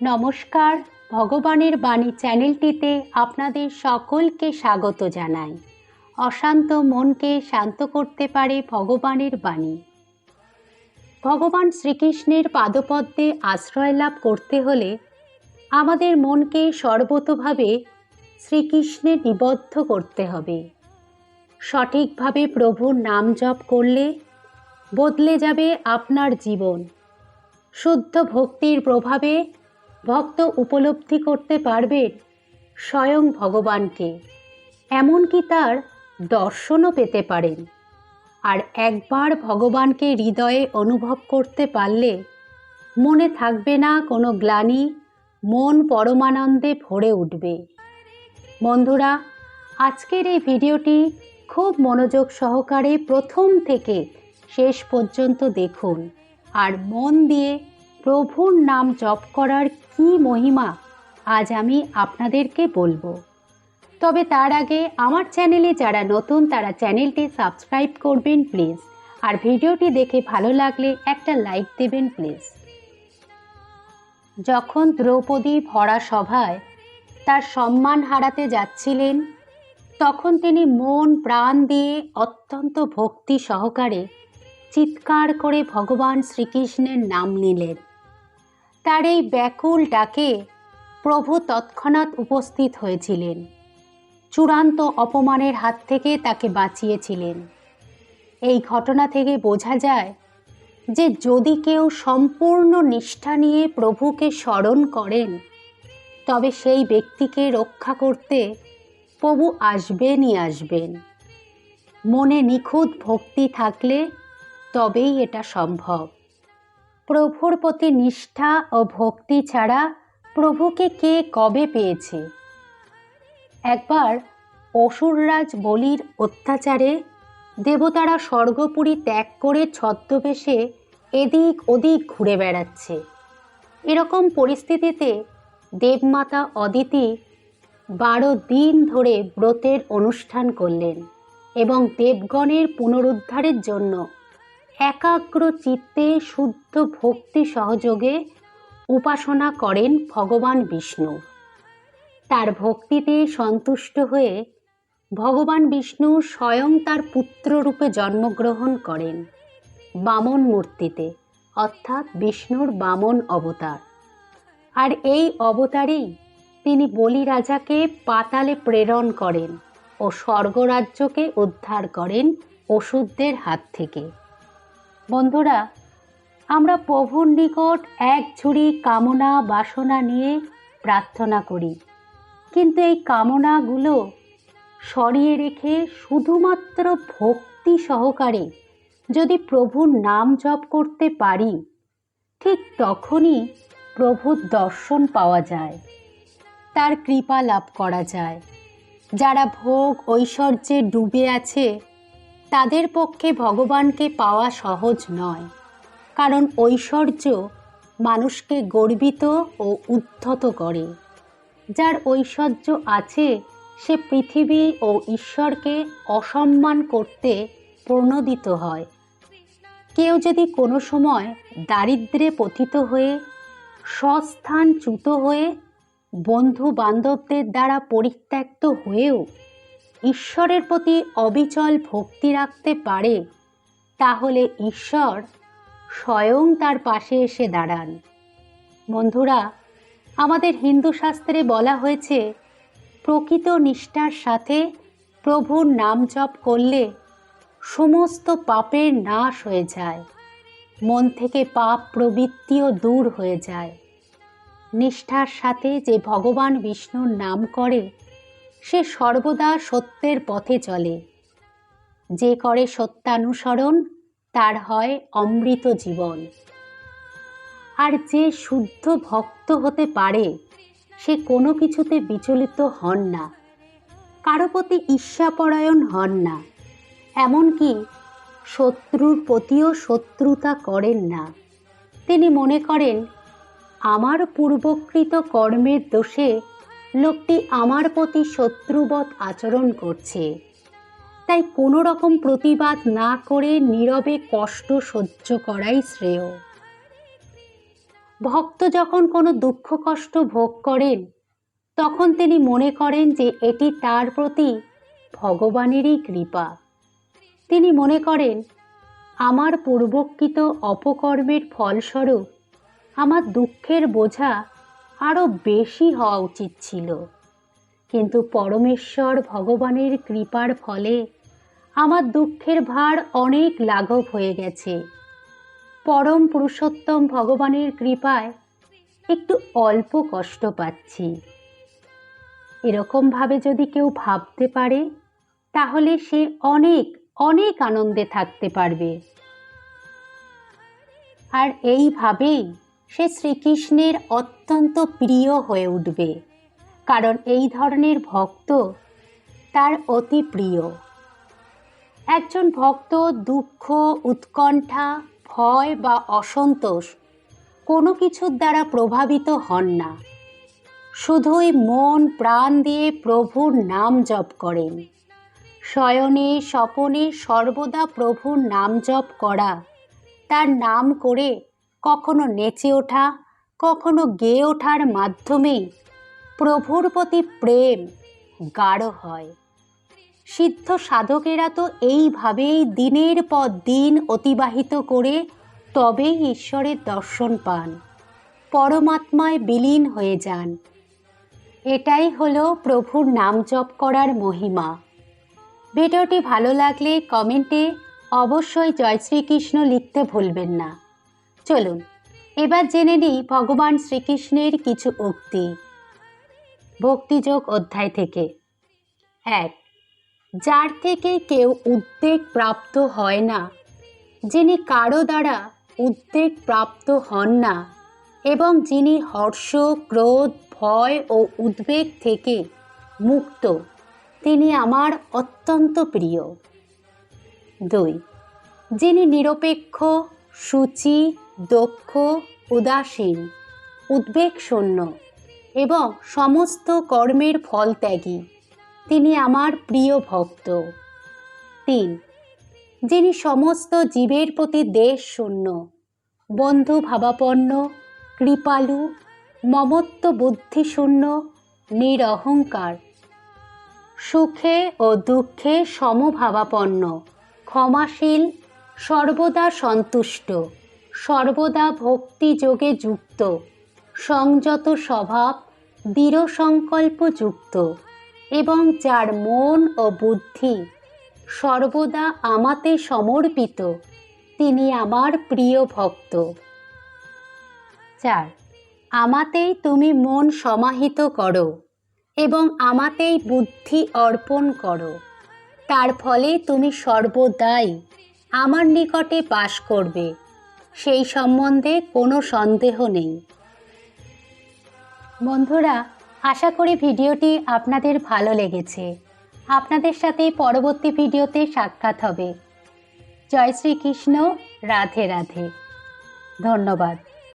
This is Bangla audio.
নমস্কার, ভগবানের বাণী চ্যানেলটিতে আপনাদের সকলকে স্বাগত জানাই। অশান্ত মনকে শান্ত করতে পারে ভগবানের বাণী। ভগবান শ্রীকৃষ্ণের পাদপদ্মে আশ্রয় লাভ করতে হলে আমাদের মনকে সর্বতভাবে শ্রীকৃষ্ণে নিবদ্ধ করতে হবে। সঠিকভাবে প্রভুর নাম জপ করলে বদলে যাবে আপনার জীবন। শুদ্ধ ভক্তির প্রভাবে ভক্ত উপলব্ধি করতে পারবে স্বয়ং ভগবানকে। এমনকি তার দর্শনও পেতে পারেন। আর একবার ভগবানকে হৃদয়ে অনুভব করতে পারলে মনে থাকবে না কোনো গ্লানি, মন পরমানন্দে ভরে উঠবে। বন্ধুরা, আজকের এই ভিডিওটি খুব মনোযোগ সহকারে প্রথম থেকে শেষ পর্যন্ত দেখুন। আর মন দিয়ে প্রভুর নাম জপ করার কি মহিমা, আজ আমি আপনাদেরকে বলব। তবে তার আগে আমার চ্যানেলে যারা নতুন, তারা চ্যানেলটি সাবস্ক্রাইব করবেন প্লিজ। আর ভিডিওটি দেখে ভালো লাগলে একটা লাইক দেবেন প্লিজ। যখন দ্রৌপদী ভরা সভায় তার সম্মান হারাতে যাচ্ছিলেন, তখন তিনি মন প্রাণ দিয়ে অত্যন্ত ভক্তি সহকারে চিৎকার করে ভগবান শ্রীকৃষ্ণের নাম নিলেন। তার এই ব্যাকুল ডাকে প্রভু তৎক্ষণাৎ উপস্থিত হয়েছিলেন। চূড়ান্ত অপমানের হাত থেকে তাকে বাঁচিয়েছিলেন। এই ঘটনা থেকে বোঝা যায় যে যদি কেউ সম্পূর্ণ নিষ্ঠা নিয়ে প্রভুকে স্মরণ করেন, তবে সেই ব্যক্তিকে রক্ষা করতে প্রভু আসবেনই আসবেন। মনে নিখুঁত ভক্তি থাকলে তবেই এটা সম্ভব। প্রভুর প্রতি নিষ্ঠা ও ভক্তি ছাড়া প্রভুকে কে কবে পেয়েছে? একবার অসুররাজ বলির অত্যাচারে দেবতারা স্বর্গপুরী ত্যাগ করে ছদ্মবেশে এদিক ওদিক ঘুরে বেড়াচ্ছে। এরকম পরিস্থিতিতে দেবমাতা অদিতি বারো দিন ধরে ব্রতের অনুষ্ঠান করলেন এবং দেবগণের পুনরুদ্ধারের জন্য একাগ্র চিত্তে, শুদ্ধ ভক্তি সহযোগে উপাসনা করেন ভগবান বিষ্ণু। তার ভক্তিতে সন্তুষ্ট হয়ে ভগবান বিষ্ণু স্বয়ং তার পুত্ররূপে জন্মগ্রহণ করেন বামন মূর্তিতে, অর্থাৎ বিষ্ণুর বামন অবতার। আর এই অবতারেই তিনি বলি রাজাকে পাতালে প্রেরণ করেন ও স্বর্গরাজ্যকে উদ্ধার করেন ওষুধদের হাত থেকে। বন্ধুরা, আমরা প্রভুর নিকট এক ঝুড়ি কামনা, বাসনা নিয়ে প্রার্থনা করি। কিন্তু এই কামনাগুলো সরিয়ে রেখে শুধুমাত্র ভক্তি সহকারে যদি প্রভুর নাম জপ করতে পারি, ঠিক তখনই প্রভুর দর্শন পাওয়া যায়, তার কৃপা লাভ করা যায়। যারা ভোগ ঐশ্বর্যে ডুবে আছে তাদের পক্ষে ভগবানকে পাওয়া সহজ নয়। কারণ ঐশ্বর্য মানুষকে গর্বিত ও উদ্ধত করে। যার ঐশ্বর্য আছে, সে পৃথিবী ও ঈশ্বরকে অসম্মান করতে প্রণোদিত হয়। কেউ যদি কোনো সময় দারিদ্রে পতিত হয়ে স্বস্থানচ্যুত হয়ে বন্ধু বান্ধবদের দ্বারা পরিত্যক্ত হয়েও ঈশ্বরের প্রতি অবিচল ভক্তি রাখতে পারে, তাহলে ঈশ্বর স্বয়ং তার পাশে এসে দাঁড়ান। বন্ধুরা, আমাদের হিন্দু শাস্ত্রে বলা হয়েছে, প্রকৃত নিষ্ঠার সাথে প্রভুর নাম জপ করলে সমস্ত পাপের নাশ হয়ে যায়, মন থেকে পাপ প্রবৃত্তিও দূর হয়ে যায়। নিষ্ঠার সাথে যে ভগবান বিষ্ণুর নাম করে সে সর্বদা সত্যের পথে চলে। যে করে সত্যানুসরণ, তার হয় অমৃত জীবন। আর যে শুদ্ধ ভক্ত হতে পারে, সে কোনো কিছুতে বিচলিত হন না। কারও প্রতি ঈর্ষাপরায়ণ হন না। এমনকি শত্রুর প্রতিও শত্রুতা করেন না। তিনি মনে করেন, আমার পূর্বকৃত কর্মের দোষে লোকটি আমার প্রতি শত্রুবৎ আচরণ করছে। তাই কোনো রকম প্রতিবাদ না করে নীরবে কষ্ট সহ্য করাই শ্রেয়। ভক্ত যখন কোনো দুঃখ কষ্ট ভোগ করেন, তখন তিনি মনে করেন যে এটি তার প্রতি ভগবানেরই কৃপা। তিনি মনে করেন, আমার পূর্বকৃত অপকর্মের ফলস্বরূপ আমার দুঃখের বোঝা আরও বেশি হওয়া উচিত ছিল। কিন্তু পরমেশ্বর ভগবানের কৃপার ফলে আমার দুঃখের ভার অনেক লাঘব হয়ে গেছে। পরম পুরুষোত্তম ভগবানের কৃপায় একটু অল্প কষ্ট পাচ্ছি। এরকমভাবে যদি কেউ ভাবতে পারে, তাহলে সে অনেক অনেক আনন্দে থাকতে পারবে। আর এইভাবেই সে শ্রীকৃষ্ণের অত্যন্ত প্রিয় হয়ে উঠবে। কারণ এই ধরনের ভক্ত তার অতি প্রিয়। একজন ভক্ত দুঃখ, উৎকণ্ঠা, ভয় বা অসন্তোষ কোনো কিছুর দ্বারা প্রভাবিত হন না। শুধুই মন প্রাণ দিয়ে প্রভুর নাম জপ করেন। শয়নে, স্বপনে সর্বদা প্রভুর নাম জপ করা, তার নাম করে কখনো নেচে ওঠা, কখনো গেয়ে ওঠার মাধ্যমেই প্রভুর প্রতি প্রেম গাঢ় হয়। সিদ্ধ সাধকেরা তো এইভাবেই দিনের পর দিন অতিবাহিত করে তবেই ঈশ্বরের দর্শন পান, পরমাত্মায় বিলীন হয়ে যান। এটাই হলো প্রভুর নাম জপ করার মহিমা। ভিডিওটি ভালো লাগলে কমেন্টে অবশ্যই জয় শ্রীকৃষ্ণ লিখতে ভুলবেন না। চলুন, এবার জেনে নিই ভগবান শ্রীকৃষ্ণের কিছু উক্তি। ভক্তিযোগ অধ্যায় থেকে। এক, যার থেকে কেউ উদ্বেগ প্রাপ্ত হয় না, যিনি কারও দ্বারা উদ্বেগ প্রাপ্ত হন না, এবং যিনি হর্ষ, ক্রোধ, ভয় ও উদ্বেগ থেকে মুক্ত, তিনি আমার অত্যন্ত প্রিয়। দুই, যিনি নিরপেক্ষ, সূচি দক্ষ, উদাসীন, উদ্বেগশূন্য এবং সমস্ত কর্মের ফল ত্যাগী তিনি আমার প্রিয় ভক্ত। তিন, যিনি সমস্ত জীবের প্রতি দেশ শূন্য বন্ধু ভাবাপন্ন কৃপালু, মমত্ব বুদ্ধিশূন্য, নিরহংকার। সুখে ও দুঃখে সমভাবাপন্ন, ক্ষমাশীল, সর্বদা সন্তুষ্ট। সর্বদা ভক্তিযোগে যুক্ত। সংযত স্বভাব, দৃঢ় সংকল্পযুক্ত এবং যার মন ও বুদ্ধি সর্বদা আমাতে সমর্পিত, তিনি আমার প্রিয় ভক্ত। চার, আমাতেই তুমি মন সমাহিত করো এবং আমাতেই বুদ্ধি অর্পণ করো। তার ফলে তুমি সর্বদাই আমার নিকটে বাস করবে। সেই সম্বন্ধে কোনো সন্দেহ নেই। বন্ধুরা, আশা করি ভিডিওটি আপনাদের ভালো লেগেছে। আপনাদের সাথে পরবর্তী ভিডিওতে সাক্ষাৎ হবে। জয় শ্রীকৃষ্ণ, রাধে রাধে। ধন্যবাদ।